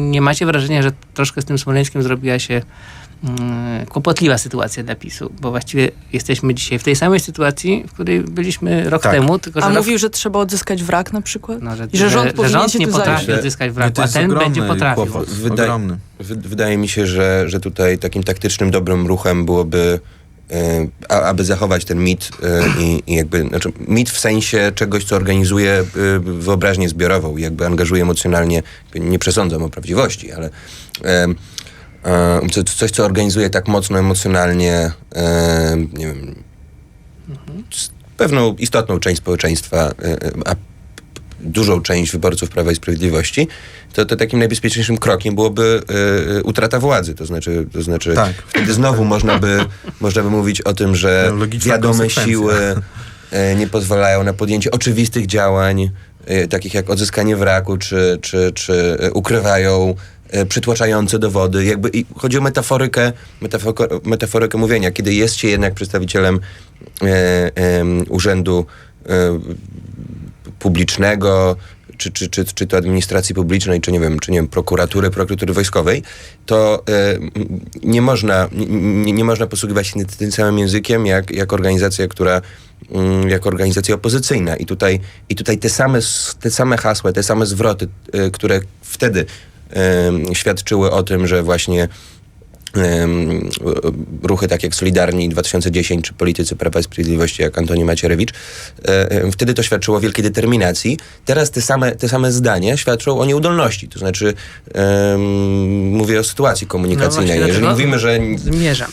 Nie macie wrażenia, że troszkę z tym Smoleńskiem zrobiła się mm, kłopotliwa sytuacja dla PiSu? Bo właściwie jesteśmy dzisiaj w tej samej sytuacji, w której byliśmy rok Tak. temu, tylko że A rok, mówił, że trzeba odzyskać wrak na przykład? no, że, I że rząd powinien się nie tym potrafi zająć. odzyskać Nie, wraku, to a ten będzie potrafił. Wydaje- Wydaje mi się, że, że tutaj takim taktycznym, dobrym ruchem byłoby, a, aby zachować ten mit e, i, i jakby, znaczy mit w sensie czegoś, co organizuje e, wyobraźnię zbiorową jakby angażuje emocjonalnie, nie przesądzam o prawdziwości, ale e, e, co- coś, co organizuje tak mocno emocjonalnie, e, nie wiem, pewną istotną część społeczeństwa, e, e, a dużą część wyborców Prawa i Sprawiedliwości, to, to takim najbezpieczniejszym krokiem byłoby e, utrata władzy. To znaczy, to znaczy Tak. wtedy znowu można by, można by mówić o tym, że Logiczna wiadome siły e, nie pozwalają na podjęcie oczywistych działań, e, takich jak odzyskanie wraku, czy, czy, czy ukrywają przytłaczające dowody. Jakby i chodzi o metaforykę, metaforykę, metaforykę mówienia. Kiedy jest się jednak przedstawicielem em, urzędu publicznego, czy, czy, czy, czy to administracji publicznej, czy nie wiem, czy nie wiem, prokuratury, prokuratury wojskowej, to e, m, nie, można, nie, nie można posługiwać się tym samym językiem, jak, jak organizacja, która mm, jako organizacja opozycyjna. I tutaj, i tutaj te, same, te same hasła, te same zwroty, e, które wtedy em, świadczyły o tym, że właśnie ruchy takie jak Solidarni 2010 czy politycy Prawa i Sprawiedliwości jak Antoni Macierewicz, e, e, wtedy to świadczyło o wielkiej determinacji. Teraz te same, te same zdania świadczą o nieudolności. To znaczy em, mówię o sytuacji komunikacyjnej. No Jeżeli mówimy, że Zmierzam.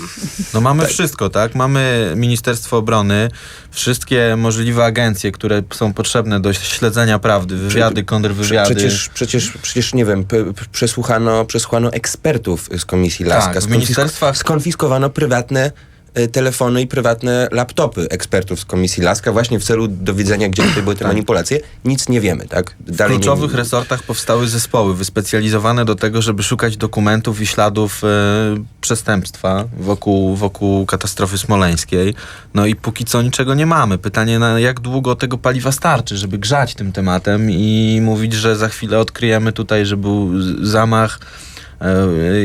No mamy wszystko, tak? Mamy Ministerstwo Obrony, wszystkie możliwe agencje, które są potrzebne do śledzenia prawdy, wywiady, kontrwywiady. Przecież, przecież, przecież nie wiem, przesłuchano, przesłuchano ekspertów z komisji Laska. Tak, ministerstwach- Skonfiskowano prywatne e, telefony i prywatne laptopy ekspertów z komisji Laska właśnie w celu dowiedzenia, gdzie tutaj były te manipulacje. Nic nie wiemy, tak? W Dalej kluczowych nie, resortach powstały zespoły wyspecjalizowane do tego, żeby szukać dokumentów i śladów e, przestępstwa wokół, wokół katastrofy smoleńskiej. No i póki co niczego nie mamy. Pytanie, na jak długo tego paliwa starczy, żeby grzać tym tematem i mówić, że za chwilę odkryjemy tutaj, że był zamach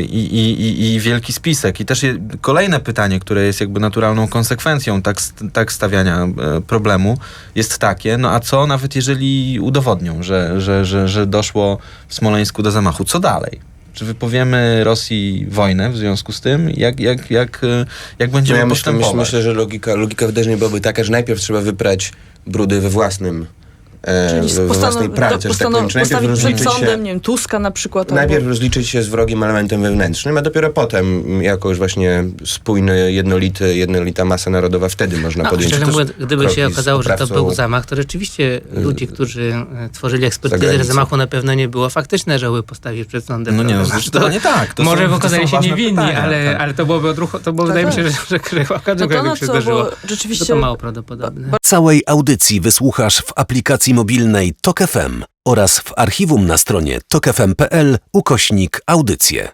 i, i, i, i wielki spisek. I też kolejne pytanie, które jest jakby naturalną konsekwencją tak, tak stawiania e, problemu, jest takie, no a co nawet jeżeli udowodnią, że, że, że, że doszło w Smoleńsku do zamachu? Co dalej? Czy wypowiemy Rosji wojnę w związku z tym? Jak, jak, jak, e, jak No będziemy ja myślę, myślę, postępować? myślę, że logika, logika wydarzeń byłaby taka, że najpierw trzeba wyprać brudy we własnym e, Czyli we własnej postanow- pralce, że tak powiem. postanow- najpierw rozliczyć się... sądem, nie wiem, Tuska na przykład. Najpierw albo... rozliczyć się z wrogim elementem wewnętrznym, a dopiero potem, jako już właśnie spójny, jednolity, jednolita masa narodowa, wtedy można No, podjąć szczerze mówiąc, gdyby się okazało, że to był zamach, to rzeczywiście ludzie, którzy e, tworzyli ekspertyzę, że zamachu na pewno nie było, faktyczne żały postawić przed sądem. No nie, no prawda? zdecydowanie tak. To Może są, to okazali się niewinni, pytania, ale, tak. ale to byłoby odruch, to było, Tak, wydaje mi się, tak. że, że każdego No to no na się zdarzyło. To, rzeczywiście... to mało prawdopodobne. Całej audycji wysłuchasz w aplikacji mobilnej Tok FM oraz w archiwum na stronie tokefm.pl ukośnik audycje.